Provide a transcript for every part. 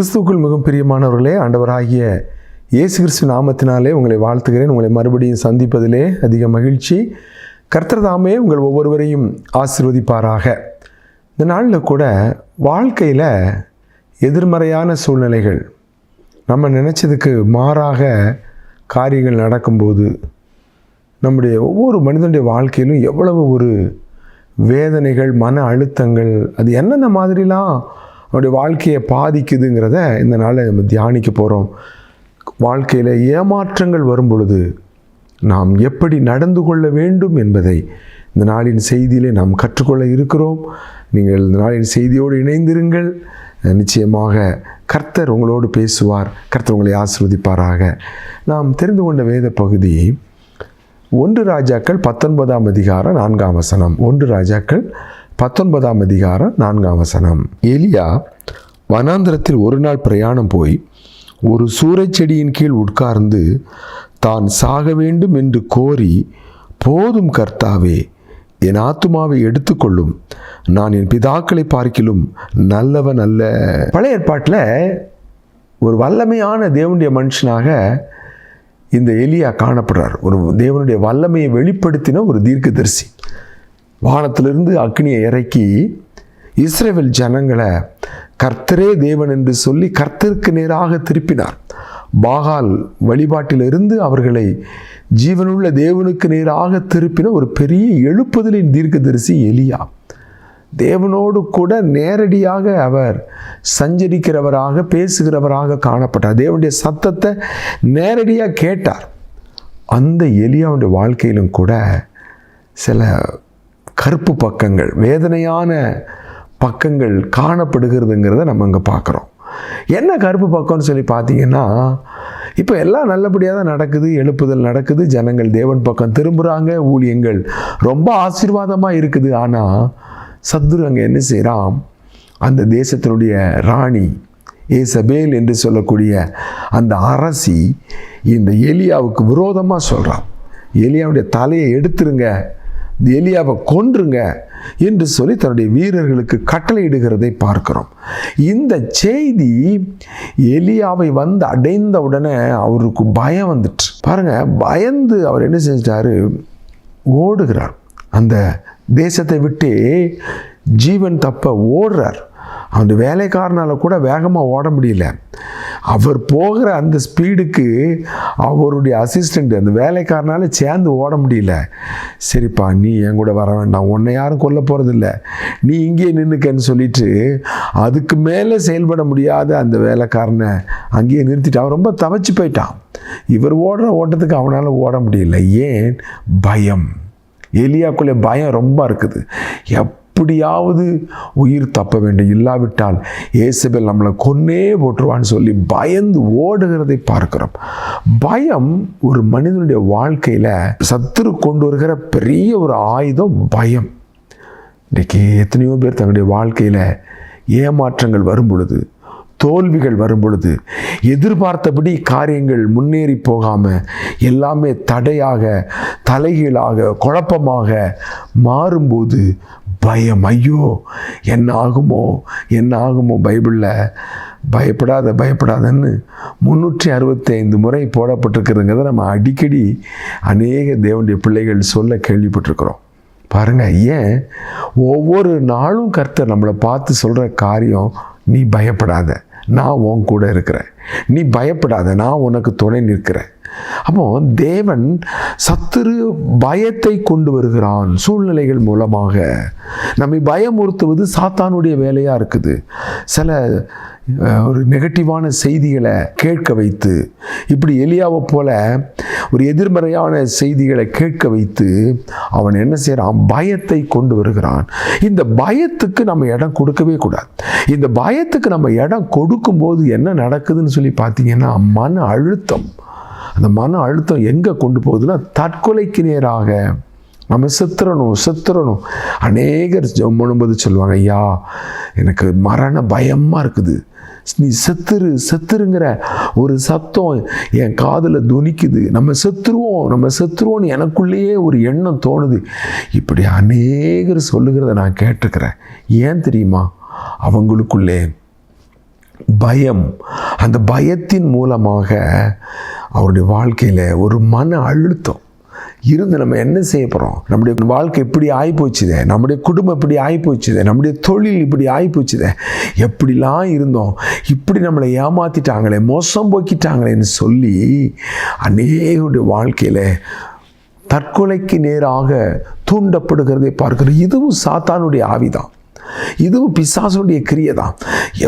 கிறிஸ்துக்குள் மிகவும் பிரியமானவர்களே ஆண்டவராகிய இயேசு கிறிஸ்து நாமத்தினாலே உங்களை வாழ்த்துகிறேன். உங்களை மறுபடியும் சந்திப்பதிலே அதிக மகிழ்ச்சி. கர்த்தர்தாமே உங்கள் ஒவ்வொருவரையும் ஆசிர்வதிப்பாராக. இந்த நாளில் கூட வாழ்க்கையில் எதிர்மறையான சூழ்நிலைகள் நம்ம நினச்சதுக்கு மாறாக காரியங்கள் நடக்கும்போது நம்முடைய ஒவ்வொரு மனிதனுடைய வாழ்க்கையிலும் எவ்வளவு ஒரு வேதனைகள் மன அழுத்தங்கள் அது என்னென்ன மாதிரிலாம் அவனுடைய வாழ்க்கையை பாதிக்குதுங்கிறத இந்த நாளில் நம்ம தியானிக்க போகிறோம் வாழ்க்கையில் ஏமாற்றங்கள் வரும் பொழுது நாம் எப்படி நடந்து கொள்ள வேண்டும் என்பதை இந்த நாளின் செய்தியிலே நாம் கற்றுக்கொள்ள இருக்கிறோம். நீங்கள் இந்த நாளின் செய்தியோடு இணைந்திருங்கள். நிச்சயமாக கர்த்தர் உங்களோடு பேசுவார். கர்த்தர் உங்களை ஆசிர்வதிப்பாராக. நாம் தெரிந்து கொண்ட வேத பகுதி ஒன்று ராஜாக்கள் பத்தொன்பதாம் அதிகாரம் நான்காம் வசனம். ஒன்று ராஜாக்கள் பத்தொன்பதாம் அதிகாரம் நான்காம் வசனம். எலியா வனாந்திரத்தில் ஒரு நாள் பிரயாணம் போய் ஒரு சூறைச்செடியின் கீழ் உட்கார்ந்து தான் சாக வேண்டும் என்று கோரி போதும் கர்த்தாவே என் ஆத்துமாவை எடுத்துக்கொள்ளும். நான் என் பிதாக்களை பார்க்கிலும் நல்லவன் அல்ல. பழைய ஏற்பாட்டில் ஒரு வல்லமையான தேவனுடைய மனுஷனாக இந்த எலியா காணப்படுறார். ஒரு தேவனுடைய வல்லமையை வெளிப்படுத்தின ஒரு தீர்க்கதரிசி. வானத்திலிருந்து அக்னியை இறக்கி இஸ்ரேவில் ஜனங்களை கர்த்தரே தேவன் என்று சொல்லி கர்த்தருக்கு நேராக திருப்பினார். பாகால் வழிபாட்டிலிருந்து அவர்களை ஜீவனுள்ள தேவனுக்கு நேராக திருப்பின ஒரு பெரிய எழுப்புதலின் தீர்க்கதரிசி எலியா. தேவனோடு கூட நேரடியாக அவர் சஞ்சரிக்கிறவராக பேசுகிறவராக காணப்பட்டார். தேவனுடைய சத்தத்தை நேரடியாக கேட்டார். அந்த எலியாவுடைய வாழ்க்கையிலும் கூட சில கருப்பு பக்கங்கள் வேதனையான பக்கங்கள் காணப்படுகிறதுங்கிறத நம்ம இங்கே பார்க்குறோம் என்ன கருப்பு பக்கம்னு சொல்லி பார்த்தீங்கன்னா இப்போ எல்லாம் நல்லபடியாக தான் நடக்குது எழுப்புதல் நடக்குது ஜனங்கள் தேவன் பக்கம் திரும்புகிறாங்க ஊழியங்கள் ரொம்ப ஆசீர்வாதமாக இருக்குது. ஆனால் சத்துரு அங்கே என்ன செய்கிறான் அந்த தேசத்தினுடைய ராணி ஏசபேல் என்று சொல்லக்கூடிய அந்த அரசி இந்த எலியாவுக்கு விரோதமாக சொல்கிறான் எலியாவுடைய தலையை எடுத்துருங்க இந்த எலியாவை கொன்றுங்க என்று சொல்லி தன்னுடைய வீரர்களுக்கு கட்டளையிடுகிறதை பார்க்கிறோம். இந்த செய்தி எலியாவை வந்து அடைந்த உடனே அவருக்கு பயம் வந்துட்டு. பாருங்க பயந்து அவர் என்ன செஞ்சிட்டாரு? ஓடுகிறார். அந்த தேசத்தை விட்டு ஜீவன் தப்ப ஓடுறார். அந்த வேலைக்காரனால் கூட வேகமாக ஓட முடியல. அவர் போகிற அந்த ஸ்பீடுக்கு அவருடைய அசிஸ்டண்ட் அந்த வேலைக்காரனால் சேர்ந்து ஓட முடியல. சரிப்பா நீ என் கூட வர வேண்டாம். உன்னை யாரும் கொல்ல போகிறதில்ல நீ இங்கேயே நின்றுக்கன்னு சொல்லிட்டு அதுக்கு மேலே செயல்பட முடியாத அந்த வேலைக்காரனை அங்கேயே நிறுத்திட்டு அவன் ரொம்ப தவச்சு போயிட்டான். இவர் ஓடுற ஓட்டத்துக்கு அவனால் ஓட முடியல. ஏன்? பயம். எலியாக்குள்ளே பயம் ரொம்ப இருக்குது. எப் எப்படியாவது உயிர் தப்ப வேண்டும். இல்லாவிட்டால் ஏசபெல் நம்மளை கொன்னே போட்டுருவான்னு சொல்லி பயந்து ஓடுகிறதை பார்க்கிறோம். பயம் ஒரு மனிதனுடைய வாழ்க்கையில் சத்துரு கொண்டு வருகிற பெரிய ஒரு ஆயுதம் பயம். இன்றைக்கி எத்தனையோ பேர் தங்களுடைய வாழ்க்கையில் ஏமாற்றங்கள் வரும் பொழுது தோல்விகள் வரும் பொழுது எதிர்பார்த்தபடி காரியங்கள் முன்னேறி போகாமல் எல்லாமே தடையாக தலைகீழாக குழப்பமாக மாறும்போது பயம். ஐயோ என்ன ஆகுமோ என்ன ஆகுமோ பைபிளில்? பயப்படாத பயப்படாதன்னு முந்நூற்றி அறுபத்தைந்து முறை போடப்பட்டிருக்கிறதுங்கிறத நம்ம அடிக்கடி அநேக தேவனுடைய பிள்ளைகள் சொல்ல கேள்விப்பட்டிருக்கிறோம். பாருங்க ஏன்? ஒவ்வொரு நாளும் கர்த்தர் நம்மளை பார்த்து சொல்கிற காரியம் நீ பயப்படாத. நான் உன் கூட இருக்கிறேன். நீ பயப்படாத. நான் உனக்கு துணை நிற்கிறேன். அப்போ தேவன் சத்துரு பயத்தை கொண்டு வருகிறான் சூழ்நிலைகள் மூலமாக. நம்மை பயமுறுத்துவது சாத்தானுடைய வேலையாக இருக்குது. சில ஒரு நெகட்டிவான செய்திகளை கேட்க வைத்து இப்படி எலியாவை போல ஒரு எதிர்மறையான செய்திகளை கேட்க வைத்து அவன் என்ன செய்கிறான்? பயத்தை கொண்டு வருகிறான். இந்த பயத்துக்கு நம்ம இடம் கொடுக்கவே கூடாது. இந்த பயத்துக்கு நம்ம இடம் கொடுக்கும்போது என்ன நடக்குதுன்னு சொல்லி பார்த்தீங்கன்னா மன அழுத்தம். அந்த மன அழுத்தம் எங்கே கொண்டு போகுதுன்னா தற்கொலைக்கு நேராக. நம்ம செத்துறணும் செத்துறணும். அநேகர் ஜம்முனும்போது சொல்லுவாங்க ஐயா எனக்கு மரண பயமாக இருக்குது. நீ செத்துரு செத்துருங்கிற ஒரு சத்தம் என் காதில் துணிக்குது. நம்ம செத்துருவோம் நம்ம செத்துருவோம்னு எனக்குள்ளேயே ஒரு எண்ணம் தோணுது. இப்படி அநேகர் சொல்லுகிறத நான் கேட்டிருக்கிறேன். ஏன் தெரியுமா? அவங்களுக்குள்ளே பயம். அந்த பயத்தின் மூலமாக அவருடைய வாழ்க்கையில் ஒரு மன அழுத்தம். இருந்து நம்ம என்ன செய்ய போகிறோம் நம்முடைய வாழ்க்கை இப்படி ஆகிப்போச்சுதே நம்முடைய குடும்பம் இப்படி ஆகிப்போச்சுதே நம்முடைய தொழில் இப்படி ஆகிப்போச்சுதே எப்படிலாம் இருந்தோம்? இப்படி நம்மளை ஏமாற்றிட்டாங்களே மோசம் போக்கிட்டாங்களேன்னு சொல்லி அநேகருடைய வாழ்க்கையில் தற்கொலைக்கு நேராக தூண்டப்படுகிறதை பார்க்கிறோம் இதுவும் சாத்தானுடைய ஆவிதான். இதுவும் பிசாசனுடைய கிரியை தான்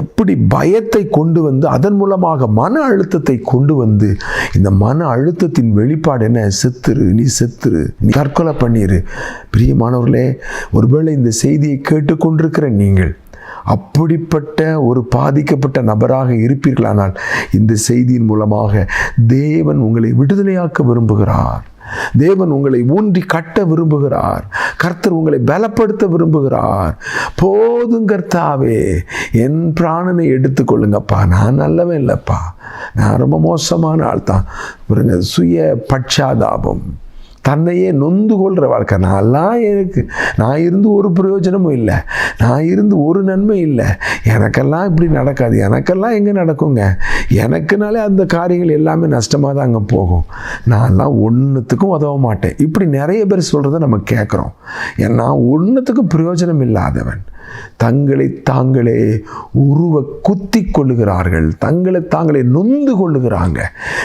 எப்படி பயத்தை கொண்டு வந்து அதன் மூலமாக மன அழுத்தத்தை கொண்டு வந்து இந்த மன அழுத்தத்தின் வெளிப்பாடு என்ன? செத்துரு நீ செத்துரு நீ தற்கொலை பண்ணிரு. பிரியமானவர்களே ஒருவேளை இந்த செய்தியை கேட்டுக்கொண்டிருக்கிற நீங்கள் அப்படிப்பட்ட ஒரு பாதிக்கப்பட்ட நபராக இருப்பீர்களானால் இந்த செய்தியின் மூலமாக தேவன் உங்களை விடுதலையாக்க விரும்புகிறார். தேவன் உங்களை ஊன்றி கட்ட விரும்புகிறார். கர்த்தர் உங்களை பலப்படுத்த விரும்புகிறார். போதும் கர்த்தாவே என் பிராணனை எடுத்துக்கொள்ளுங்கப்பா. நான் நல்லவன் இல்லைப்பா. நான் ரொம்ப மோசமான ஆள் தான் பாருங்க சுய பட்சாதாபம். தன்னையே நொந்து கொள்கிற வாழ்க்கை. நான்லாம் எனக்கு நான் இருந்து ஒரு பிரயோஜனமும் இல்லை. நான் இருந்து ஒரு நன்மை இல்லை. எனக்கெல்லாம் இப்படி நடக்காது. எனக்கெல்லாம் எங்கே நடக்குங்க? எனக்குனாலே அந்த காரியங்கள் எல்லாமே நஷ்டமாக தான் அங்கே போகும். நான்லாம் ஒன்றுத்துக்கும் உதவ மாட்டேன். இப்படி நிறைய பேர் சொல்கிறத நம்ம கேட்குறோம். ஏன்னா ஒன்றுத்துக்கும் பிரயோஜனம் இல்லாதவன். தங்களை தாங்களே உருவ குத்தி கொள்ளுகிறார்கள். தங்களை தாங்களே நொந்து கொள்ளுகிறாங்க.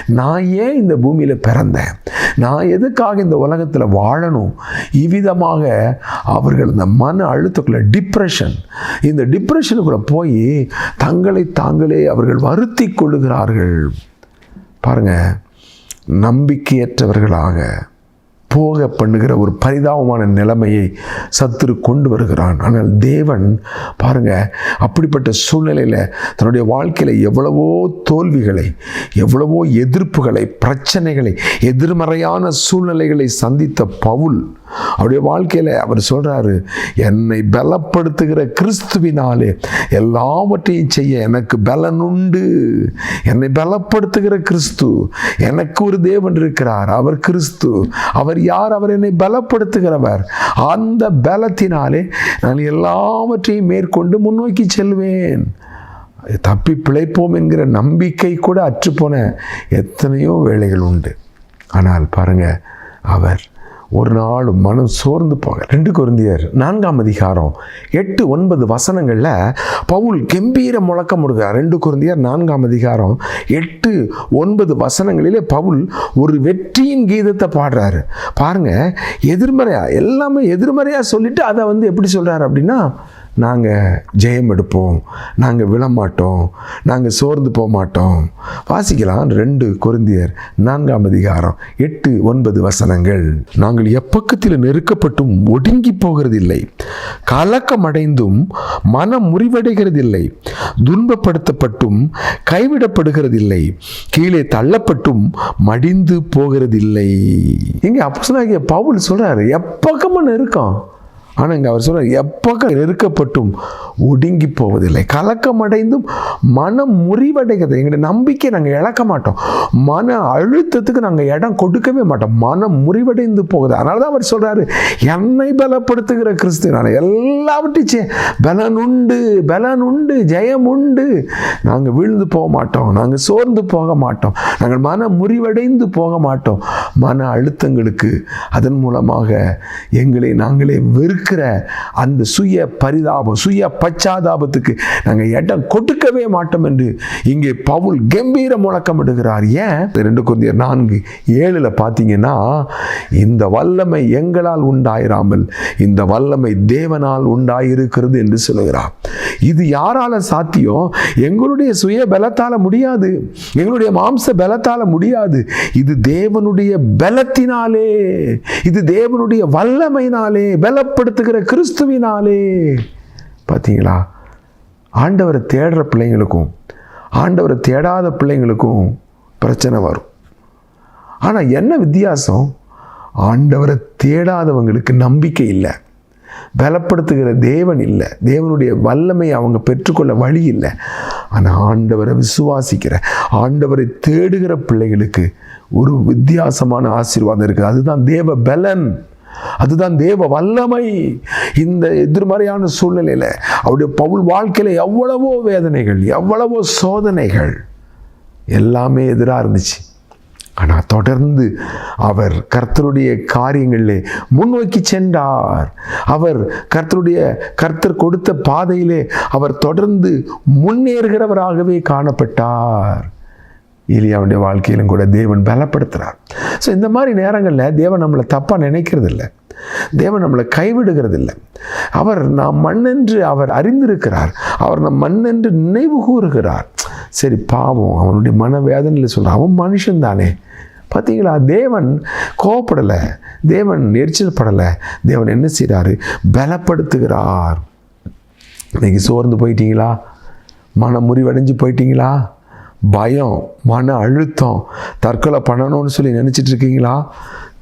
நான் ஏன் இந்த பூமியில் பிறந்தேன்? நான் எதுக்காக இந்த உலகத்தில் வாழணும்? இவ்விதமாக அவர்கள் இந்த மன அழுத்தக்குள்ள டிப்ரெஷன் இந்த டிப்ரெஷனுக்குள்ளே போய் தங்களை தாங்களே அவர்கள் வருத்தி கொள்ளுகிறார்கள். பாருங்கள் நம்பிக்கையற்றவர்களாக போக பண்ணுகிற ஒரு பரிதாபமான நிலைமையை சத்துரு கொண்டு வருகிறான். ஆனால் தேவன் பாருங்க அப்படிப்பட்ட சூழ்நிலையில் தன்னுடைய வாழ்க்கையில் எவ்வளவோ தோல்விகளை எவ்வளவோ எதிர்ப்புகளை பிரச்சனைகளை எதிர்மறையான சூழ்நிலைகளை சந்தித்த பவுல் அவருடைய வாழ்க்கையில் அவர் சொல்கிறாரு என்னை பலப்படுத்துகிற கிறிஸ்துவினாலே எல்லாவற்றையும் செய்ய எனக்கு பலனுண்டு என்னை பலப்படுத்துகிற கிறிஸ்து எனக்கு ஒரு தேவன் இருக்கிறார் அவர் கிறிஸ்து. அவர் யார்? அவர் என்னை பலப்படுத்துகிறவர். அந்த பலத்தினாலே நான் எல்லாவற்றையும் மேற்கொண்டு முன்னோக்கி செல்வேன். தப்பி பிழைப்போம் என்கிற நம்பிக்கை கூட அற்றுப்போன எத்தனையோ வேலைகள் உண்டு. ஆனால் பாருங்க அவர் ஒரு நாள் மனம் சோர்ந்து போக. ரெண்டு குருந்தியர் நான்காம் அதிகாரம் எட்டு ஒன்பது வசனங்களில் பவுல் கம்பீர முழக்கம் கொடுக்குறார் ரெண்டு குருந்தியர் நான்காம் அதிகாரம் எட்டு ஒன்பது வசனங்களிலே பவுல் ஒரு வெற்றியின் கீதத்தை பாடுறாரு. பாருங்க எதிர்மறையாக எல்லாமே எதிர்மறையாக சொல்லிட்டு அதை வந்து எப்படி சொல்கிறார் அப்படின்னா நாங்கள் ஜெயம் எடுப்போம் நாங்கள் விழமாட்டோம் நாங்கள் சோர்ந்து போக மாட்டோம் வாசிக்கலாம் ரெண்டு குருந்தியர் நான்காம் அதிகாரம் எட்டு ஒன்பது வசனங்கள். நாங்கள் எப்பக்கத்தில் நெருக்கப்பட்டும் ஒடுங்கி போகிறதில்லை கலக்கமடைந்தும் மனம் முறிவடைகிறதில்லை துன்பப்படுத்தப்பட்டும் கைவிடப்படுகிறதில்லை கீழே தள்ளப்பட்டும் மடிந்து போகிறதில்லை. இங்கே அப்போ பவுல் சொல்கிறாரு எப்பக்கமாக நெருக்கம். ஆனால் இங்கே அவர் சொல்கிறார் எப்பக்க நெருக்கப்பட்டும் ஒடுங்கி போவதில்லை. கலக்கமடைந்தும் மனம் முறிவடைகிறது. எங்களுடைய நம்பிக்கை நாங்கள் இழக்க மாட்டோம். மன அழுத்தத்துக்கு நாங்கள் இடம் கொடுக்கவே மாட்டோம். மனம் முறிவடைந்து போகுது. அதனால தான் அவர் சொல்கிறாரு என்னை பலப்படுத்துகிற கிறிஸ்து நான் எல்லாவற்றையும் பலன் உண்டு பலன் உண்டு ஜெயம் உண்டு. நாங்கள் வீழ்ந்து போக மாட்டோம். நாங்கள் சோர்ந்து போக மாட்டோம். நாங்கள் மன முறிவடைந்து போக மாட்டோம். மன அழுத்தங்களுக்கு அதன் மூலமாக எங்களை நாங்களே வெறுக்க இருக்கிற அந்த சுய பரிதாபம் சுய பச்சாதாபத்துக்கு நாங்கள் இடம் கொடுக்கவே மாட்டோம் என்று இங்கே பவுல் கம்பீர முழக்கமிடுகிறார். ஏன்? ரெண்டு குருந்தியர் நான்கு ஏழில் பார்த்தீங்கன்னா இந்த வல்லமை எங்களால் உண்டாயிராமல் இந்த வல்லமை தேவனால் உண்டாயிருக்கிறது என்று சொல்லுகிறார். இது யாரால சாத்தியம் எங்களுடைய சுய பலத்தால் முடியாது. எங்களுடைய மாம்ச பலத்தால் முடியாது. இது தேவனுடைய பலத்தினாலே இது தேவனுடைய வல்லமையினாலே உயர்த்துகிற கிறிஸ்துவினாலே. பார்த்தீங்களா ஆண்டவரை தேடுற பிள்ளைங்களுக்கும் ஆண்டவரை தேடாத பிள்ளைங்களுக்கும் பிரச்சனை வரும். ஆனால் என்ன வித்தியாசம்? ஆண்டவரை தேடாதவங்களுக்கு நம்பிக்கை இல்லை. பலப்படுத்துகிற தேவன் இல்லை. தேவனுடைய வல்லமை அவங்க பெற்றுக்கொள்ள வழி இல்லை. ஆனால் ஆண்டவரை விசுவாசிக்கிற ஆண்டவரை தேடுகிற பிள்ளைகளுக்கு ஒரு வித்தியாசமான ஆசீர்வாதம் இருக்குது அதுதான் தேவ பலன் அதுதான் தேவ வல்லமை. இந்த எதிர்மறையான சூழ்நிலையில் அவருடைய பவுல் வாழ்க்கையில் எவ்வளவோ வேதனைகள் எவ்வளவோ சோதனைகள் எல்லாமே எதிராக இருந்துச்சு. ஆனால் தொடர்ந்து அவர் கர்த்தருடைய காரியங்களிலே முன்னோக்கி சென்றார். அவர் கர்த்தருடைய கர்த்தர் கொடுத்த பாதையிலே அவர் தொடர்ந்து முன்னேறுகிறவராகவே காணப்பட்டார். ஈலியாவுடைய வாழ்க்கையிலும் கூட தேவன் பலப்படுத்துகிறார் ஸோ இந்த மாதிரி நேரங்களில் தேவன் நம்மளை தப்பாக நினைக்கிறது இல்லை தேவன் நம்மளை கைவிடுகிறது இல்லை அவர் நாம் மண்ணென்று அவர் அறிந்திருக்கிறார். அவர் நம் மண்ணென்று நினைவு கூறுகிறார். சரி பாவம் அவனுடைய மனவேதனையில் சொல்கிறான் அவன் மனுஷன் தானே. பார்த்தீங்களா தேவன் கோவப்படலை. தேவன் எரிச்சல் படலை. தேவன் என்ன செய்கிறாரு பலப்படுத்துகிறார். இன்னைக்கு சோர்ந்து போயிட்டீங்களா? மனம் முறிவடைஞ்சு போயிட்டீங்களா? பயம் மன அழுத்தம் தற்கொலை பண்ணணும்னு சொல்லி நினச்சிட்டு இருக்கீங்களா?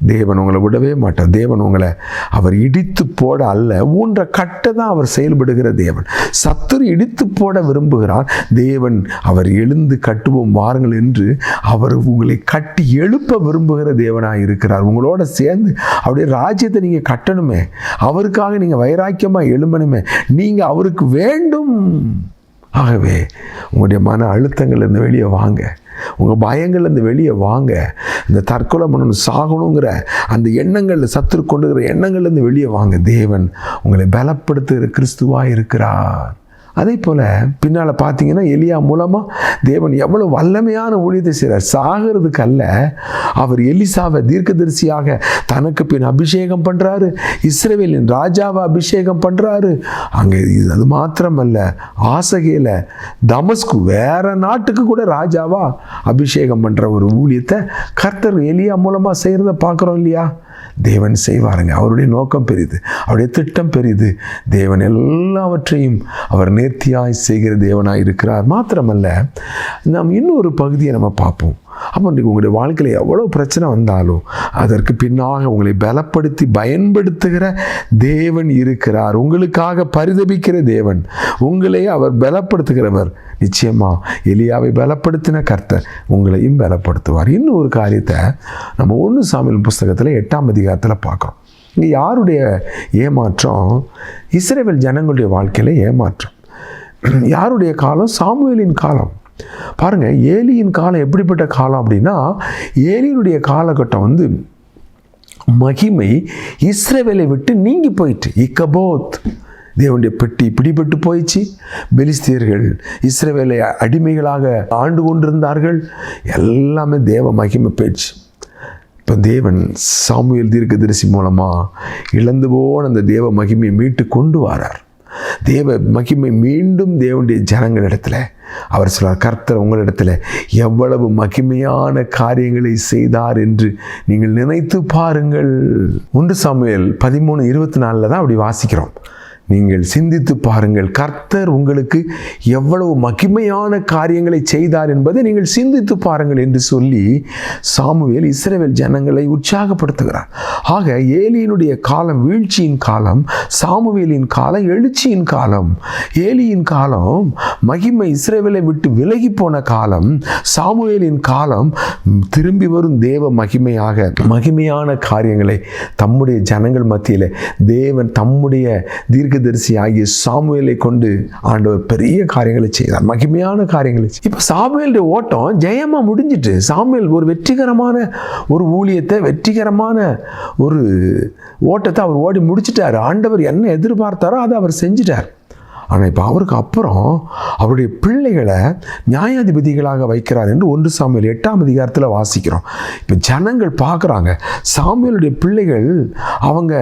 தேவன் உங்களை விடவே மாட்டார். தேவன் உங்களை அவர் இடித்து போட அல்ல. ஊன்ற கட்ட தான் அவர் செயல்படுகிற தேவன். சத்துரு இடித்து போட விரும்புகிறார். தேவன் அவர் எழுந்து கட்டுவோம் வாருங்கள் என்று அவர் உங்களை கட்டி எழுப்ப விரும்புகிற தேவனாக இருக்கிறார். உங்களோட சேர்ந்து அவருடைய ராஜ்யத்தை நீங்கள் கட்டணுமே. அவருக்காக நீங்கள் வைராக்கியமாக எழும்பணுமே. நீங்கள் அவருக்கு வேண்டும். ஆகவே உங்களுடைய மன அழுத்தங்கள்லேருந்து வெளியே வாங்க. உங்கள் பயங்கள்லேருந்து வெளியே வாங்க. இந்த தற்கொலை பண்ணணும் சாகணுங்கிற அந்த எண்ணங்களில் சத்துரு கொண்டுகிற எண்ணங்கள்லேருந்து வெளியே வாங்க. தேவன் உங்களை பலப்படுத்துகிற கிறிஸ்துவாக இருக்கிறார். அதே போல் பின்னால் பார்த்தீங்கன்னா எலியா மூலமாக தேவன் எவ்வளோ வல்லமையான ஊழியத்தை செய்கிறார் சாகிறதுக்கு அல்ல அவர் எலிசாவை தீர்க்கதரிசியாக தனக்கு பின் அபிஷேகம் பண்ணுறாரு இஸ்ரேவேலின் ராஜாவை அபிஷேகம் பண்ணுறாரு அங்கே இது அது மாத்திரமல்ல ஆசகையில் தமஸ்கு வேற நாட்டுக்கு கூட ராஜாவாக அபிஷேகம் பண்ணுற ஒரு ஊழியத்தை கர்த்தர் எலியா மூலமாக செய்கிறத பார்க்குறோம் இல்லையா? தேவன் செய்வாருங்க. அவருடைய நோக்கம் பெரிது அவருடைய திட்டம் பெரிது தேவன் எல்லாவற்றையும் அவர் நேர்த்தியாய் செய்கிற தேவனாக இருக்கிறார். மாத்திரமல்ல நாம் இன்னொரு பகுதியை நம்ம பார்ப்போம். அப்போ இன்றைக்கி உங்களுடைய வாழ்க்கையில் எவ்வளோ பிரச்சனை வந்தாலும் அதற்கு பின்னாக உங்களை பலப்படுத்தி பயன்படுத்துகிற தேவன் இருக்கிறார். உங்களுக்காக பரிதபிக்கிற தேவன். உங்களை அவர் பலப்படுத்துகிறவர். நிச்சயமா எலியாவை பலப்படுத்தின கர்த்தர் உங்களையும் பலப்படுத்துவார். இன்னும் ஒரு காரியத்தை நம்ம ஒன்று சாமியல் புஸ்தகத்தில் எட்டாம் அதிகாரத்தில் பார்க்குறோம். இங்கே யாருடைய ஏமாற்றம்? இஸ்ரேல் ஜனங்களுடைய வாழ்க்கையில் ஏமாற்றம். யாருடைய காலம்? சாமுவேலின் காலம். பாருங்க ஏலியின் காலம் எப்படிப்பட்ட காலம் அப்படின்னா ஏலியினுடைய காலகட்டம் வந்து மகிமை இஸ்ரேவேலை விட்டு நீங்கி போயிட்டு இக்கபோத் தேவனுடைய பெட்டி பிடிபட்டு போயிடுச்சு பெலிஸ்தியர்கள் இஸ்ரேவேலை அடிமைகளாக ஆண்டு கொண்டிருந்தார்கள். எல்லாமே தேவ மகிமை போயிடுச்சு இப்போ தேவன் சாமுவேல் தீர்க்கதரிசி மூலமாக இழந்து போன அந்த தேவ மகிமையை மீட்டு கொண்டு வரார். தேவ மகிமை மீண்டும் தேவனுடைய ஜனங்களிடத்தில் அவர் சொல்கிறார் கர்த்தர் உங்களிடத்தில் எவ்வளவு மகிமையான காரியங்களை செய்தார் என்று நீங்கள் நினைத்து பாருங்கள். ஒன்று சமையல் பதிமூணு இருபத்தி நாலில் தான் அப்படி வாசிக்கிறோம். நீங்கள் சிந்தித்து பாருங்கள். கர்த்தர் உங்களுக்கு எவ்வளவு மகிமையான காரியங்களை செய்தார் என்பதை நீங்கள் சிந்தித்து பாருங்கள் என்று சொல்லி சாமுவேல் இஸ்ரேவேல் ஜனங்களை உற்சாகப்படுத்துகிறார். ஆக ஏலியினுடைய காலம் வீழ்ச்சியின் காலம் சாமுவேலின் காலம் எழுச்சியின் காலம் ஏலியின் காலம் மகிமை இஸ்ரேவேலை விட்டு விலகி போன காலம் சாமுவேலின் காலம் திரும்பி வரும் தேவ மகிமையாக மகிமையான காரியங்களை தம்முடைய ஜனங்கள் மத்தியில் தேவன் தம்முடைய தீர்க்க தீர்க்கதரிசி ஆகிய சாமுவேலை கொண்டு ஆண்டவர் பெரிய காரியங்களை செய்தார் மகிமையான காரியங்களை இப்போ சாமுவேலுடைய ஓட்டம் ஜெயமா முடிஞ்சிட்டு சாமுவேல் ஒரு வெற்றிகரமான ஒரு ஊழியத்தை வெற்றிகரமான ஒரு ஓட்டத்தை அவர் ஓடி முடிச்சிட்டார். ஆண்டவர் என்ன எதிர்பார்த்தாரோ அதை அவர் செஞ்சிட்டார். ஆனால் இப்போ அவருக்கு அப்புறம் அவருடைய பிள்ளைகளை நியாயாதிபதிகளாக வைக்கிறார் என்று ஒன்று சாமியல் எட்டாம் அதிகாரத்தில் வாசிக்கிறோம். இப்போ ஜனங்கள் பார்க்குறாங்க சாமியலுடைய பிள்ளைகள் அவங்க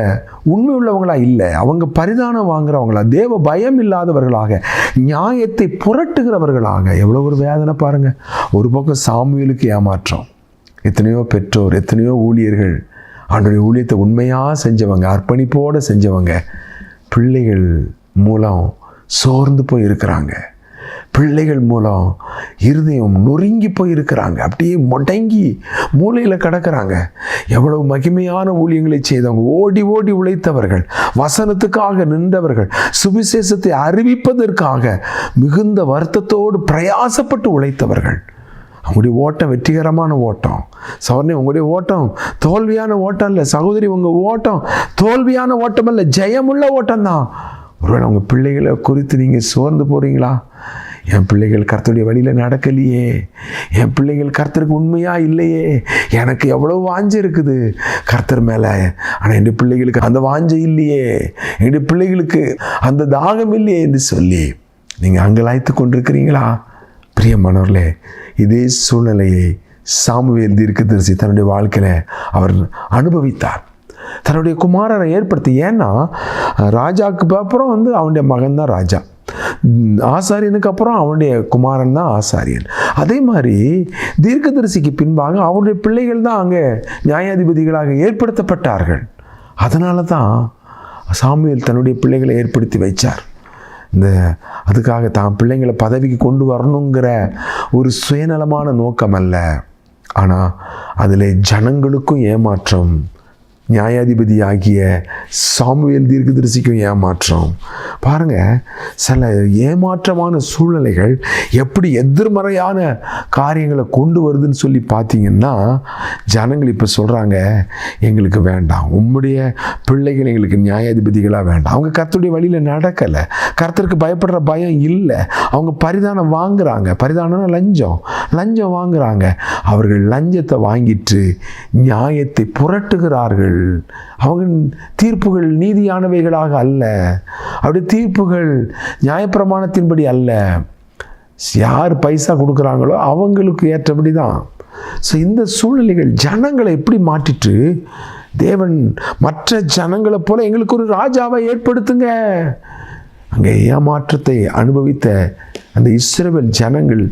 உண்மை உள்ளவங்களா இல்லை அவங்க பரிதானம் வாங்குறவங்களா தேவ பயம் இல்லாதவர்களாக நியாயத்தை புரட்டுகிறவர்களாக. எவ்வளோ ஒரு வேதனை பாருங்கள் ஒரு பக்கம் சாமியலுக்கு ஏமாற்றம் எத்தனையோ பெற்றோர் எத்தனையோ ஊழியர்கள் அவனுடைய ஊழியத்தை உண்மையாக செஞ்சவங்க அர்ப்பணிப்போடு செஞ்சவங்க பிள்ளைகள் மூலம் சோர்ந்து போய் இருக்கிறாங்க பிள்ளைகள் மூலம் இருதயம் நொறுங்கி போய் இருக்கிறாங்க அப்படியே முடங்கி மூலையில் கிடக்கிறாங்க. எவ்வளவு மகிமையான ஊழியங்களை செய்தவங்க. ஓடி ஓடி உழைத்தவர்கள் வசனத்துக்காக நின்றவர்கள் சுவிசேஷத்தை அறிவிப்பதற்காக மிகுந்த வருத்தத்தோடு பிரயாசப்பட்டு உழைத்தவர்கள். அவங்களுடைய ஓட்டம் வெற்றிகரமான ஓட்டம். சவர்ணி உங்களுடைய ஓட்டம் தோல்வியான ஓட்டம் இல்லை சகோதரி உங்கள் ஓட்டம் தோல்வியான ஓட்டம் இல்லை ஜெயமுள்ள ஓட்டம் தான் ஒருவேளை உங்கள் பிள்ளைகளை குறித்து நீங்கள் சோர்ந்து போகிறீங்களா என் பிள்ளைகள் கர்த்தருடைய வழியில் நடக்கலையே. என் பிள்ளைகள் கர்த்தருக்கு உண்மையாக இல்லையே. எனக்கு எவ்வளோ வாஞ்சை இருக்குது. கர்த்தர் மேலே. ஆனால் என் பிள்ளைகளுக்கு அந்த வாஞ்சை இல்லையே. என் பிள்ளைகளுக்கு அந்த தாகம் இல்லையே என்று சொல்லி நீங்கள் அங்கலாய்த்து கொண்டிருக்கிறீங்களா? பிரியமானவர்களே இதே சூழ்நிலையை சாமுவேல் தீர்க்கதரிசி தன்னுடைய வாழ்க்கையில் அவர் அனுபவித்தார். தன்னுடைய குமாரரை ஏற்படுத்தி. ஏன்னா ராஜாவுக்கு அப்புறம் வந்து அவனுடைய மகன் தான் ராஜா. ஆசாரியனுக்கு அப்புறம் அவனுடைய குமாரன் தான் ஆசாரியன். அதே மாதிரி தீர்க்கதரிசிக்கு பின்பாக அவருடைய பிள்ளைகள் தான் அங்கே நியாயாதிபதிகளாக ஏற்படுத்தப்பட்டார்கள். அதனால தான் சாமியல் தன்னுடைய பிள்ளைகளை ஏற்படுத்தி வைச்சார். இந்த அதுக்காக தான் பிள்ளைங்களை பதவிக்கு கொண்டு வரணுங்கிற ஒரு சுயநலமான நோக்கம் அல்ல. ஆனால் அதில் ஜனங்களுக்கும் ஏமாற்றம் நியாயாதிபதி ஆகிய சாமுவேல் தீர்க்கதரிசிக்கும் ஏமாற்றம். பாருங்கள் சில ஏமாற்றமான சூழ்நிலைகள் எப்படி எதிர்மறையான காரியங்களை கொண்டு வருதுன்னு சொல்லி பார்த்தீங்கன்னா ஜனங்கள் இப்போ சொல்கிறாங்க எங்களுக்கு வேண்டாம். உம்முடைய பிள்ளைகள் எங்களுக்கு நியாயாதிபதிகளாக வேண்டாம். அவங்க கர்த்தருடைய வழியில் நடக்கலை. கர்த்தருக்கு பயப்படுற பயம் இல்லை. அவங்க பரிதானம் வாங்குகிறாங்க பரிதானம்னா லஞ்சம். லஞ்சம் வாங்குறாங்க. அவர்கள் லஞ்சத்தை வாங்கிட்டு நியாயத்தை புரட்டுகிறார்கள். அவங்க தீர்ப்புகள் நீதியானவைகளாக அல்ல. அவருடைய தீர்ப்புகள் நியாயப்பிரமாணத்தின்படி அல்ல. யார் பைசா கொடுக்குறாங்களோ அவங்களுக்கு ஏற்றபடி தான். ஸோ இந்த சூழ்நிலைகள் ஜனங்களை எப்படி மாற்றிட்டு தேவன் மற்ற ஜனங்களை போல் எங்களுக்கு ஒரு ராஜாவை ஏற்படுத்துங்க. அங்கே ஏமாற்றத்தை அனுபவித்த அந்த இஸ்ரவேல் ஜனங்கள்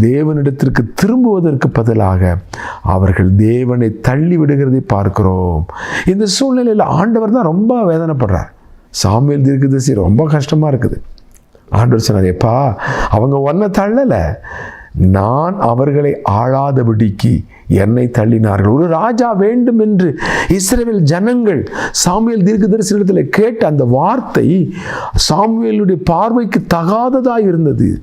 தேவனிடத்திற்கு திரும்புவதற்கு பதிலாக அவர்கள் தேவனை தள்ளி விடுகிறதை பார்க்கிறோம். இந்த சூழ்நிலையில் ஆண்டவர் தான் ரொம்ப வேதனைப்படுறார். சாமியல் தீர்க்கதரிசி ரொம்ப கஷ்டமாக இருக்குது. ஆண்டவர் சொன்னார் எப்பா அவங்க ஒன்றை தள்ளலை. நான் அவர்களை ஆளாதபடிக்கு என்னை தள்ளினார்கள். ஒரு ராஜா வேண்டும் என்று இஸ்ரேல் ஜனங்கள் சாமுவேல் தீர்க்கதரிசனத்தில் கேட்ட அந்த வார்த்தை சாமுவேலுடைய பார்வைக்கு தகாததாக இருந்தது.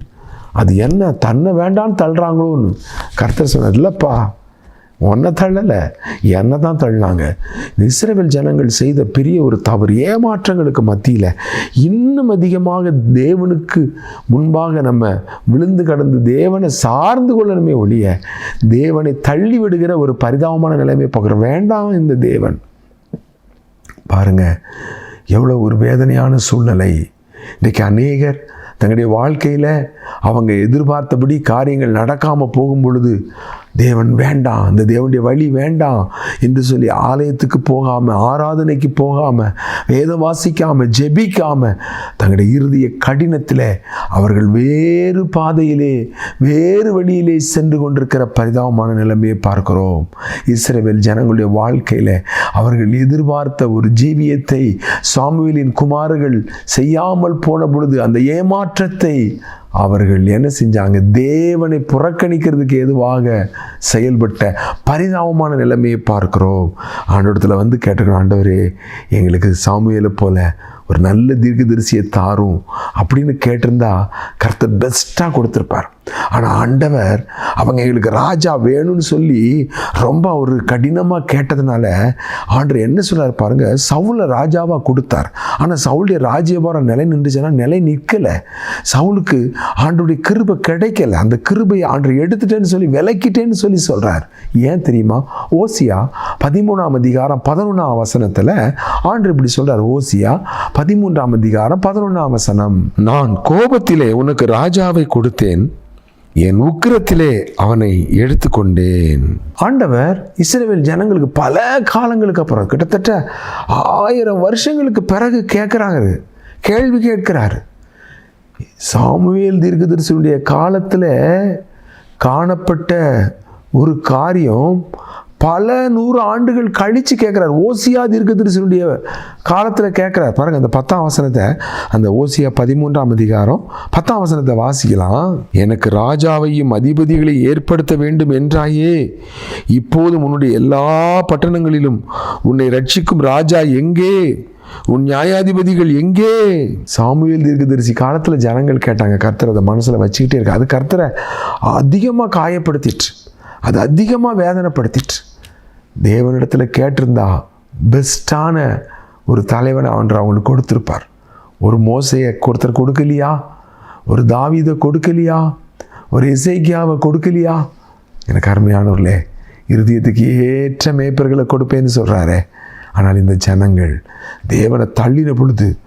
அது என்ன தன்னை வேண்டான்னு தள்ளுறாங்களோன்னு கர்த்தர் சொன்னார் இல்லைப்பா உன்னை தள்ளலை என்னை தான் தள்ளினாங்க இந்த ஜனங்கள் செய்த பெரிய ஒரு தவறு ஏமாற்றங்களுக்கு மத்தியில் இன்னும் அதிகமாக தேவனுக்கு முன்பாக நம்ம விழுந்து கடந்து தேவனை சார்ந்து கொள்ளணுமே ஒழிய தேவனை தள்ளி விடுகிற ஒரு பரிதாபமான நிலைமை பார்க்குறோம் வேண்டாம் இந்த தேவன். பாருங்க எவ்வளோ ஒரு வேதனையான சூழ்நிலை. இன்றைக்கி அநேகர் தங்களுடைய வாழ்க்கையில் அவங்க எதிர்பார்த்தபடி காரியங்கள் நடக்காமல் போகும் பொழுது தேவன் வேண்டாம் அந்த தேவனுடைய வழி வேண்டாம் என்று சொல்லி ஆலயத்துக்கு போகாமல் ஆராதனைக்கு போகாமல் வேதம் வாசிக்காமல் ஜெபிக்காமல் தங்களுடைய இறுதிய கடினத்தில் அவர்கள் வேறு பாதையிலே வேறு வழியிலே சென்று கொண்டிருக்கிற பரிதாபமான நிலைமையை பார்க்கிறோம். இஸ்ரேவேல் ஜனங்களுடைய வாழ்க்கையில் அவர்கள் எதிர்பார்த்த ஒரு ஜீவியத்தை சாமுவேலின் குமாரர்கள் செய்யாமல் போன பொழுது அந்த ஏமாற்றத்தை அவர்கள் என்ன செஞ்சாங்க? தேவனை புறக்கணிக்கிறதுக்கு எதுவாக செயல்பட்ட பரிதாபமான நிலைமையை பார்க்குறோம். ஆண்டோடத்தில் வந்து கேட்டுக்கிறோம் ஆண்டவரே எங்களுக்கு சாமியலை போல ஒரு நல்ல தீர்க்கதரிசியை தாரும் அப்படின்னு கேட்டிருந்தா கர்த்தர் பெஸ்ட்டாக கொடுத்துருப்பார். ஆனால் ஆண்டவர் அவங்க எங்களுக்கு ராஜா வேணும்னு சொல்லி ரொம்ப ஒரு கடினமாக கேட்டதுனால ஆண்டர் என்ன சொல்கிறார் பாருங்க சவுலை ராஜாவாக கொடுத்தார். ஆனால் சவுளுடைய ராஜ்யபாரம் நிலை நின்றுச்சுன்னா நிலை நிற்கலை சவுலுக்கு ஆண்டுடைய கிருபை கிடைக்கல. அந்த கிருபையை ஆண்டு எடுத்துட்டேன்னு சொல்லி விலக்கிட்டேன்னு சொல்லி சொல்கிறார் ஏன் தெரியுமா? ஓசியா பதிமூணாம் அதிகாரம் பதினொன்றாம் வசனத்தில் ஆண்டு இப்படி சொல்கிறார் ஓசியா பதிமூன்றாம் அதிகாரம் பதினொன்றாம் வசனம் நான் கோபத்திலே உனக்கு ராஜாவை கொடுத்தேன். என் உக்கிரத்திலே அவனை எடுத்துக்கொண்டேன். ஆண்டவர் இஸ்ரவேல் ஜனங்களுக்கு பல காலங்களுக்கு அப்புறம் கிட்டத்தட்ட ஆயிரம் வருஷங்களுக்கு பிறகு கேட்குறாங்க கேள்வி கேட்கிறார். சாமுவேல் தீர்க்கதரிசனுடைய காலத்தில் காணப்பட்ட ஒரு காரியம் பல நூறு ஆண்டுகள் கழித்து கேட்குறார் ஓசியா தீர்க்கதரிசனுடைய காலத்தில் கேட்குறார் பாருங்கள் அந்த பத்தாம் வசனத்தை அந்த ஓசியா பதிமூன்றாம் அதிகாரம் பத்தாம் வசனத்தை வாசிக்கலாம். எனக்கு ராஜாவையும் அதிபதிகளை ஏற்படுத்த வேண்டும் என்றாயே. இப்போது உன்னுடைய எல்லா பட்டணங்களிலும் உன்னை ரட்சிக்கும் ராஜா எங்கே? உன் நியாயாதிபதிகள் எங்கே? சாமுவேல் தீர்க்கதரிசி காலத்தில் ஜனங்கள் கேட்டாங்க. கர்த்தரை அதை மனசில் வச்சுக்கிட்டே இருக்கு அது கர்த்தரை அதிகமாக காயப்படுத்திட்டு அது அதிகமாக வேதனைப்படுத்திட்டு தேவனிடத்தில் கேட்டிருந்தா பெஸ்ட்டான ஒரு தலைவனை அவன் அவங்களுக்கு கொடுத்துருப்பார். ஒரு மோசையை ஒருத்தர் கொடுக்கலையா? ஒரு தாவிதை கொடுக்கலையா? ஒரு இசைக்கியாவை கொடுக்கலையா? எனக்கு அருமையானவர்களே இருதயத்துக்கு ஏற்ற மேய்ப்பர்களை கொடுப்பேன்னு சொல்கிறாரே ஆனால் இந்த ஜனங்கள் தேவனை தள்ளின பொழுது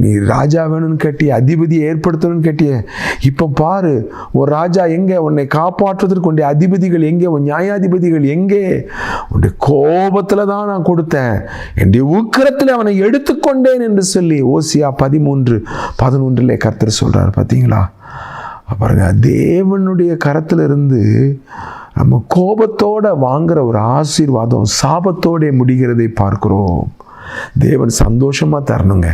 நீ ராஜா வேணும்னு கேட்டிய அதிபதியை ஏற்படுத்தணும்னு கேட்டிய. இப்போ பாரு ஒரு ராஜா எங்கே? உன்னை காப்பாற்றுவதற்கு உடைய அதிபதிகள் எங்கே? உன் நியாயாதிபதிகள் எங்கே? உன்னுடைய கோபத்தில் தான் நான் கொடுத்தேன். என்னுடைய உக்கிரத்தில் அவனை எடுத்துக்கொண்டேன் என்று சொல்லி ஓசியா பதிமூன்று பதினொன்றிலே கர்த்தர் சொல்கிறார் பார்த்தீங்களா? பாருங்க தேவனுடைய கரத்தில் இருந்து நம்ம கோபத்தோட வாங்குற ஒரு ஆசீர்வாதம் சாபத்தோட முடிகிறதை பார்க்கிறோம். தேவன் சந்தோஷமாக தரணுங்க.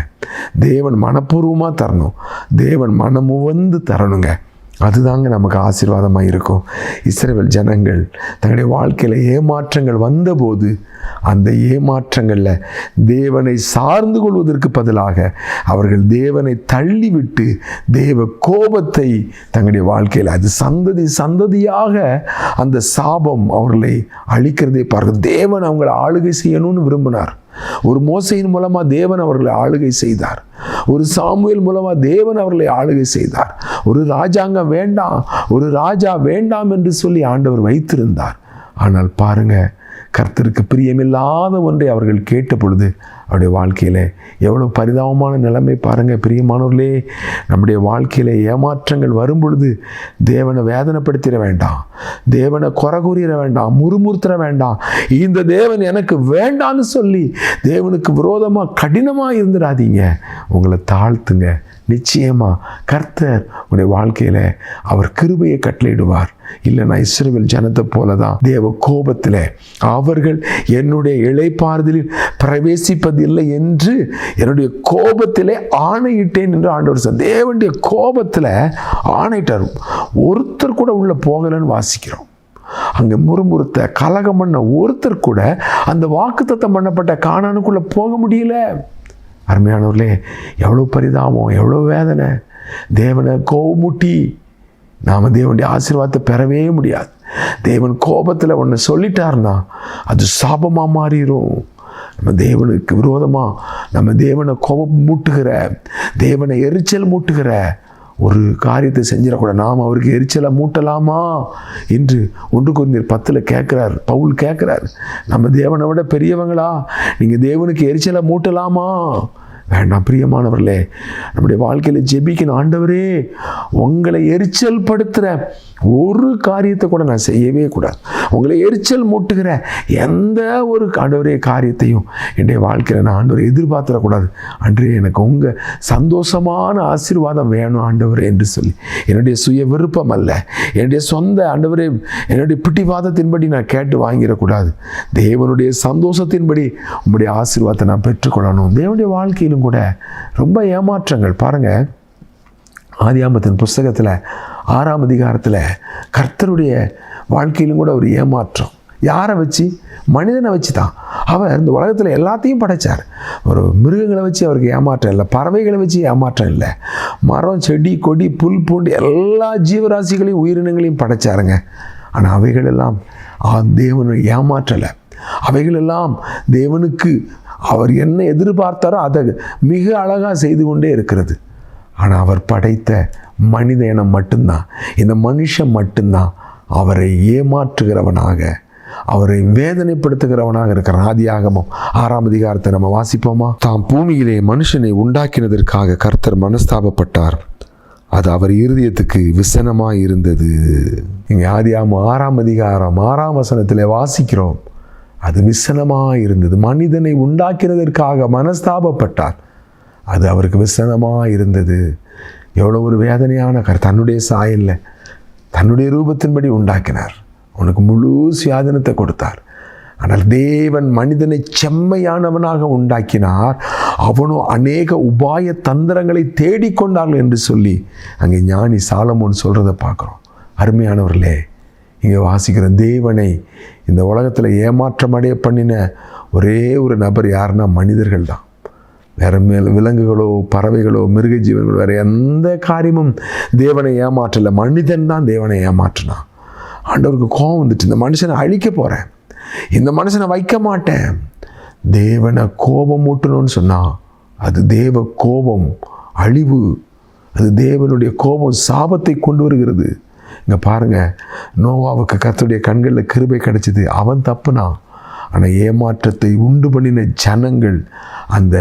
தேவன் மனப்பூர்வமாக தரணும். தேவன் மனமுவந்து தரணுங்க. அதுதாங்க நமக்கு ஆசீர்வாதமாக இருக்கும். இஸ்ரேல் ஜனங்கள் தங்களுடைய வாழ்க்கையில் ஏமாற்றங்கள் வந்தபோது அந்த ஏமாற்றங்களில் தேவனை சார்ந்து கொள்வதற்கு பதிலாக அவர்கள் தேவனை தள்ளிவிட்டு தேவ கோபத்தை தங்களுடைய வாழ்க்கையில் அது சந்ததி சந்ததியாக அந்த சாபம் அவர்களை அழிக்கிறதை பார்க்க தேவன் அவங்களை ஆளுகை செய்யணும்னு விரும்பினார். ஒரு மோசையின் மூலமாக தேவன் அவர்களை ஆளுகை செய்தார். ஒரு சாமுவேல் மூலமாக தேவன் அவர்களை ஆளுகை செய்தார். ஒரு ராஜாங்கம் வேண்டாம் ஒரு ராஜா வேண்டாம் என்று சொல்லி ஆண்டவர் வைத்திருந்தார். ஆனால் பாருங்க கர்த்தருக்கு பிரியமில்லாத ஒன்றை அவர்கள் கேட்ட பொழுது அவருடைய வாழ்க்கையில் எவ்வளோ பரிதாபமான நிலைமை பாருங்கள் பிரியமானவர்களே. நம்முடைய வாழ்க்கையில் ஏமாற்றங்கள் வரும் பொழுது தேவனை வேதனைப்படுத்திட வேண்டாம். தேவனை குறை கூறிட வேண்டாம் முறுமுறுத்திட வேண்டாம். இந்த தேவன் எனக்கு வேண்டான்னு சொல்லி தேவனுக்கு விரோதமாக கடினமாக இருந்துடாதீங்க. உங்களை தாழ்த்துங்க. நிச்சயமாக கர்த்தர் உடைய வாழ்க்கையில் அவர் கிருபையை கட்டளையிடுவார். இல்லை நான் இஸ்ரேல் ஜனத்தை போல தான் தேவ கோபத்தில் அவர்கள் என்னுடைய இழைப்பாறுதலில் பிரவேசிப்பதில்லை என்று என்னுடைய கோபத்திலே ஆணையிட்டேன் என்று ஆண்டவர் சார் தேவனுடைய கோபத்தில் ஆணையிட்டார். ஒருத்தர் கூட உள்ளே போகலைன்னு வாசிக்கிறோம். அங்கே முறுமுறுத்த கலகம் பண்ண ஒருத்தர் கூட அந்த வாக்குத்தத்தம் பண்ணப்பட்ட காணானுக்குள்ளே போக முடியல. அருமையானவர்களே எவ்வளோ பரிதாபம் எவ்வளோ வேதனை. தேவனை கோவமுட்டி நாம் தேவனுடைய ஆசீர்வாதத்தை பெறவே முடியாது. தேவன் கோபத்தில் ஒன்று சொல்லிட்டார்னா அது சாபமாக மாறிடும் நம்ம தேவனுக்கு விரோதமாக நம்ம தேவனை கோபம் மூட்டுகிற தேவனை எரிச்சல் மூட்டுகிற ஒரு காரியத்தை செஞ்சிடக்கூடாது நாம் அவருக்கு எரிச்சலை மூட்டலாமா? என்று ஒன்று குறைந்தர் பத்தில் கேட்குறார். பவுல் கேட்குறார் நம்ம தேவனை விட பெரியவங்களா? நீங்கள் தேவனுக்கு எரிச்சலை மூட்டலாமா? வேண்டாம் பிரியமானவர்களே நம்முடைய வாழ்க்கையில் ஜெபிக்கணும் ஆண்டவரே உங்களை எரிச்சல் படுத்துகிற ஒரு காரியத்தை கூட நான் செய்யவே கூடாது. உங்களை எரிச்சல் மூட்டுகிற எந்த ஒரு ஆண்டவரே காரியத்தையும் என்னுடைய வாழ்க்கையில் நான் ஆண்டவரை எதிர்பார்த்துடக்கூடாது. அன்றே எனக்கு உங்கள் சந்தோஷமான ஆசீர்வாதம் வேணும் ஆண்டவர் என்று சொல்லி. என்னுடைய சுய விருப்பம் அல்ல. என்னுடைய சொந்த ஆண்டவரே என்னுடைய பிட்டிவாதத்தின்படி நான் கேட்டு வாங்கிடக்கூடாது. தேவனுடைய சந்தோஷத்தின்படி உங்களுடைய ஆசீர்வாதத்தை நான் பெற்றுக்கொள்ளணும். தேவனுடைய வாழ்க்கையிலும் கூட ரொம்ப ஏமாற்றங்கள். பாருங்கள் ஆதியாமத்தின் புஸ்தகத்தில் ஆறாம் அதிகாரத்தில் கர்த்தருடைய வாழ்க்கையிலும் கூட ஒரு ஏமாற்றம். யாரை வச்சு? மனிதனை வச்சு தான். அவர் இந்த உலகத்தில் எல்லாத்தையும் படைத்தார் ஒரு மிருகங்களை வச்சு அவருக்கு ஏமாற்றம் இல்லை. பறவைகளை வச்சு ஏமாற்றம் இல்லை. மரம் செடி கொடி புல் பூண்டு எல்லா ஜீவராசிகளையும் உயிரினங்களையும் படைச்சாருங்க. ஆனால் அவைகளெல்லாம் தேவனை ஏமாற்றலை அவைகளெல்லாம் தேவனுக்கு அவர் என்ன எதிர்பார்த்தாரோ அதை மிக அழகாக செய்து கொண்டே இருக்கிறது. ஆனால் அவர் படைத்த மனித இனம் மட்டும்தான். இந்த மனுஷன் மட்டும்தான். அவரை ஏமாற்றுகிறவனாக அவரை வேதனைப்படுத்துகிறவனாக இருக்கிறான் ஆதியாகமும் ஆறாம் அதிகாரத்தை நம்ம வாசிப்போமா? தாம் பூமியிலே மனுஷனை உண்டாக்கினதற்காக கர்த்தர் மனஸ்தாபப்பட்டார். அது அவர் இருதயத்துக்கு விசனமாக இருந்தது. இங்கே ஆதியாகம் ஆறாம் அதிகாரம் ஆறாம் வசனத்தில் வாசிக்கிறோம். அது விசனமாக இருந்தது. மனிதனை உண்டாக்கினதற்காக மனஸ்தாபப்பட்டார். அது அவருக்கு விசனமாக இருந்தது. எவ்வளோ ஒரு வேதனையான கர் தன்னுடைய சாயல்ல தன்னுடைய ரூபத்தின்படி உண்டாக்கினார். உனக்கு முழு சுயாதீனத்தை கொடுத்தார். ஆனால் தேவன் மனிதனை செம்மையானவனாக உண்டாக்கினார். அவனோ அநேக உபாய தந்திரங்களை தேடிக்கொண்டார்கள் என்று சொல்லி அங்கே ஞானி சாலமோன் சொல்கிறத பார்க்குறோம். அருமையானவர்களே இங்கே வாசிக்கிற தேவனை இந்த உலகத்தில் ஏமாற்றமடைய பண்ணின ஒரே ஒரு நபர் யாருன்னா மனிதர்கள் தான் வேற விலங்குகளோ பறவைகளோ மிருக ஜீவன்களோ வேறு எந்த காரியமும் தேவனை ஏமாற்றலை. மனிதன் தான் தேவனை ஏமாற்றினான். ஆண்டவருக்கு கோபம் வந்துட்டு இந்த மனுஷனை அழிக்க போகிறேன் இந்த மனுஷனை வைக்க மாட்டேன். தேவனை கோபம் ஊட்டணும்னு சொன்னால் அது தேவ கோபம் அழிவு. அது தேவனுடைய கோபம் சாபத்தை கொண்டு வருகிறது. இங்கே பாருங்க நோவாவுக்கு கத்துடைய கண்களில் கிருபை கிடைச்சிது. அவன் தப்புனா ஆனால் ஏமாற்றத்தை உண்டு பண்ணின ஜனங்கள் அந்த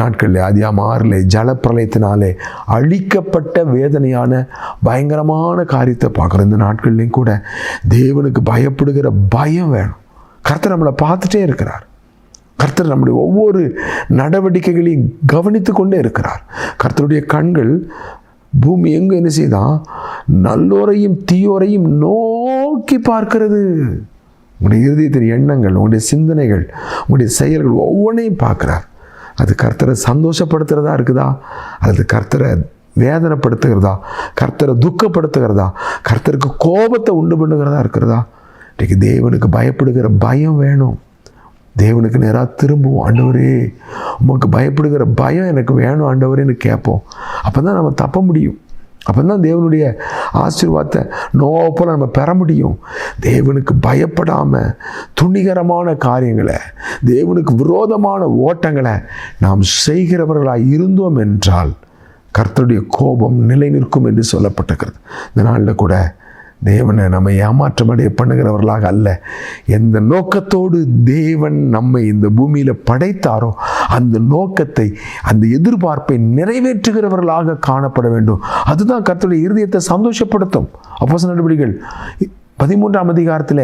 நாட்களில் அதிகம் ஆறில் ஜலப்பிரளயத்தினாலே அழிக்கப்பட்ட வேதனையான பயங்கரமான காரியத்தை பார்க்குறோம் இந்த நாட்கள்லேயும் கூட தேவனுக்கு பயப்படுகிற பயம் வேணும். கர்த்தர் நம்மளை பார்த்துட்டே இருக்கிறார். கர்த்தர் நம்முடைய ஒவ்வொரு நடவடிக்கைகளையும் கவனித்து கொண்டே இருக்கிறார். கர்த்தருடைய கண்கள் பூமி எங்கே என்ன செய்தான் நல்லோரையும் தீயோரையும் நோக்கி பார்க்கிறது. உங்களுடைய இருதயத்தின் எண்ணங்கள் உங்களுடைய சிந்தனைகள் உங்களுடைய செயல்கள் ஒவ்வொன்றையும் பார்க்குறார். அது கர்த்தரை சந்தோஷப்படுத்துகிறதா இருக்குதா? அல்லது கர்த்தரை வேதனைப்படுத்துகிறதா? கர்த்தரை துக்கப்படுத்துகிறதா? கர்த்தருக்கு கோபத்தை உண்டு பண்ணுகிறதா இருக்கிறதா? இன்றைக்கு தேவனுக்கு பயப்படுகிற பயம் வேணும். தேவனுக்கு நேராக திரும்புவோம். ஆண்டவரே உமக்கு பயப்படுகிற பயம் எனக்கு வேணும். ஆண்டவரேன்னு கேட்போம். அப்போ தான் நம்ம தப்ப முடியும். அப்போ தான் தேவனுடைய ஆசீர்வாதத்தை நோவை போல் நம்ம பெற முடியும். தேவனுக்கு பயப்படாமல் துணிகரமான காரியங்களை தேவனுக்கு விரோதமான ஓட்டங்களை நாம் செய்கிறவர்களாக இருந்தோம் என்றால் கர்த்தருடைய கோபம் நிலை நிற்கும் என்று சொல்லப்பட்டிருக்கிறது. இந்த நாளில் கூட தேவனை நம்ம ஏமாற்றமடைய பண்ணுகிறவர்களாக அல்ல. எந்த நோக்கத்தோடு தேவன் நம்மை இந்த பூமியில் படைத்தாரோ அந்த நோக்கத்தை அந்த எதிர்பார்ப்பை நிறைவேற்றுகிறவர்களாக காணப்பட வேண்டும். அதுதான் கர்த்தருடைய இருதயத்தை சந்தோஷப்படுத்தும். அப்போச நடவடிக்கைகள். பதிமூன்றாம் அதிகாரத்தில்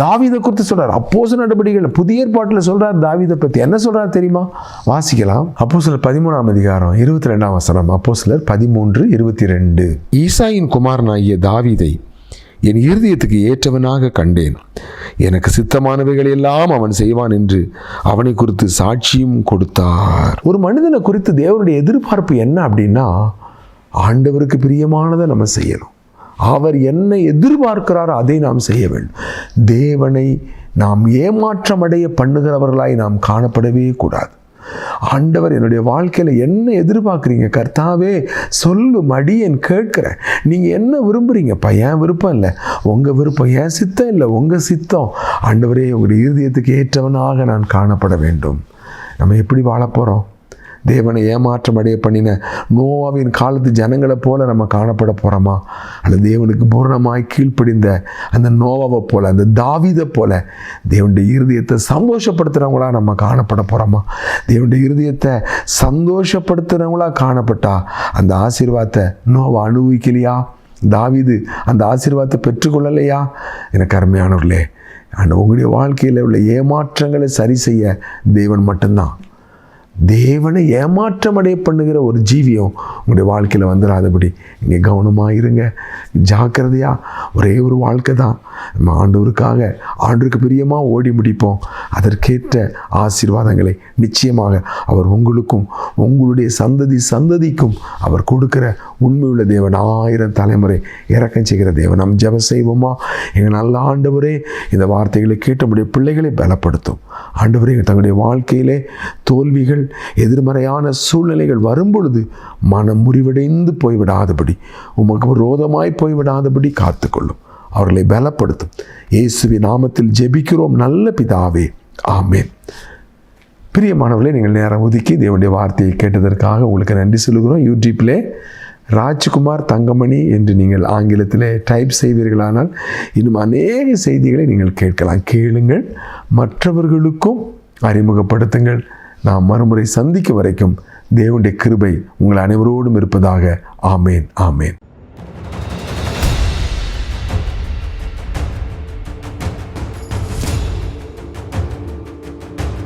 தாவிதை குறித்து சொல்கிறார் அப்போச நடவடிக்கைகள் புதிய ஏற்பாட்டில் சொல்கிறார் தாவிதை பற்றி என்ன சொல்கிறார் தெரியுமா? வாசிக்கலாம். அப்போ சிலர் பதிமூணாம் அதிகாரம் இருபத்தி ரெண்டாம் வசனம். அப்போ சிலர் பதிமூன்று இருபத்தி ரெண்டு. ஈசாயின் குமாரனாகிய தாவீதை என் இருதயத்துக்கு ஏற்றவனாக கண்டேன். எனக்கு சித்தமானவைகள் எல்லாம் அவன் செய்வான் என்று அவனை குறித்து சாட்சியும் கொடுத்தார். ஒரு மனிதனை குறித்து தேவனுடைய எதிர்பார்ப்பு என்ன அப்படின்னா ஆண்டவருக்கு பிரியமானதை நம்ம செய்யணும். அவர் என்ன எதிர்பார்க்கிறாரோ அதை நாம் செய்ய வேண்டும். தேவனை நாம் ஏமாற்றமடைய பண்ணுகிறவர்களாய் நாம் காணப்படவே கூடாது. ஆண்டவர் என்னுடைய வாழ்க்கையில் என்ன எதிர்பார்க்குறீங்க? கர்த்தாவே சொல்லும் அடியேன் கேட்குறேன். நீங்கள் என்ன விரும்புகிறீங்கப்பா ஏன் விருப்பம் இல்லை? உங்கள் விருப்பம் ஏன் சித்தம் இல்லை உங்கள் சித்தம். ஆண்டவரே உங்களுடைய இருதயத்துக்கு ஏற்றவனாக நான் காணப்பட வேண்டும். நம்ம எப்படி வாழப்போகிறோம் தேவனை ஏமாற்றம் அடைய பண்ணின நோவாவின் காலத்து ஜனங்களை போல நம்ம காணப்பட போகிறோமா அல்லது தேவனுக்கு பூர்ணமாய் கீழ்ப்படிந்த அந்த நோவாவை போல அந்த தாவிதை போல தேவனுடைய இருதயத்தை சந்தோஷப்படுத்துகிறவங்களா நம்ம காணப்பட போகிறோமா தேவனுடைய இருதயத்தை சந்தோஷப்படுத்துகிறவங்களா காணப்பட்டா? அந்த ஆசீர்வாதத்தை நோவை அனுபவிக்கலையா? தாவிது அந்த ஆசீர்வாதத்தை பெற்றுக்கொள்ளலையா? எனக்கு அருமையானவர்களே ஆனால் உங்களுடைய வாழ்க்கையில் உள்ள ஏமாற்றங்களை சரி செய்ய தேவன் மட்டும்தான். தேவனை ஏமாற்றம் அடைய பண்ணுகிற ஒரு ஜீவியம் உங்களுடைய வாழ்க்கையில் வந்துடாதபடி. இங்கே கவனமாக இருங்க. ஜாக்கிரதையாக ஒரே ஒரு வாழ்க்கை தான் நம்ம ஆண்டவருக்காக ஆண்டுக்கு பிரியமாக ஓடி முடிப்போம். அதற்கேற்ற ஆசீர்வாதங்களை நிச்சயமாக அவர் உங்களுக்கும் உங்களுடைய சந்ததி சந்ததிக்கும் அவர் கொடுக்கிற உண்மையுள்ள தேவன் ஆயிரம் தலைமுறை இறக்கம் செய்கிற தேவன். நாம் ஜப செய்வோமா? எங்கள் நல்ல ஆண்டவரே இந்த வார்த்தைகளை கேட்டபடிய பிள்ளைகளை பலப்படுத்தும். ஆண்டவரே தங்களுடைய வாழ்க்கையிலே தோல்விகள் எதிர்மறையான சூழ்நிலைகள் வரும்பொழுது மனம் முறிவடைந்து போய்விடாதபடி உமக்கு விரோதமாய் போய்விடாதபடி காத்துக்கொள்ளும். அவர்களை பலப்படுத்தும். இயேசுவி நாமத்தில் ஜெபிக்கிறோம். நல்ல பிதாவே. ஆமேன். பிரியமானவர்களே நீங்கள் நேரம் ஒதுக்கி தேவனுடைய வார்த்தையை கேட்டதற்காக உங்களுக்கு நன்றி சொல்லுகிறோம். யூடியூப்பில் ராஜ்குமார் தங்கமணி என்று நீங்கள் ஆங்கிலத்தில் டைப் செய்வீர்களானால் இன்னும் அநேக செய்திகளை நீங்கள் கேட்கலாம். கேளுங்கள். மற்றவர்களுக்கும் அறிமுகப்படுத்துங்கள். நாம் மறுமுறை சந்திக்கும் வரைக்கும் தேவனுடைய கிருபை உங்கள் அனைவரோடும் இருப்பதாக. ஆமேன். ஆமேன்.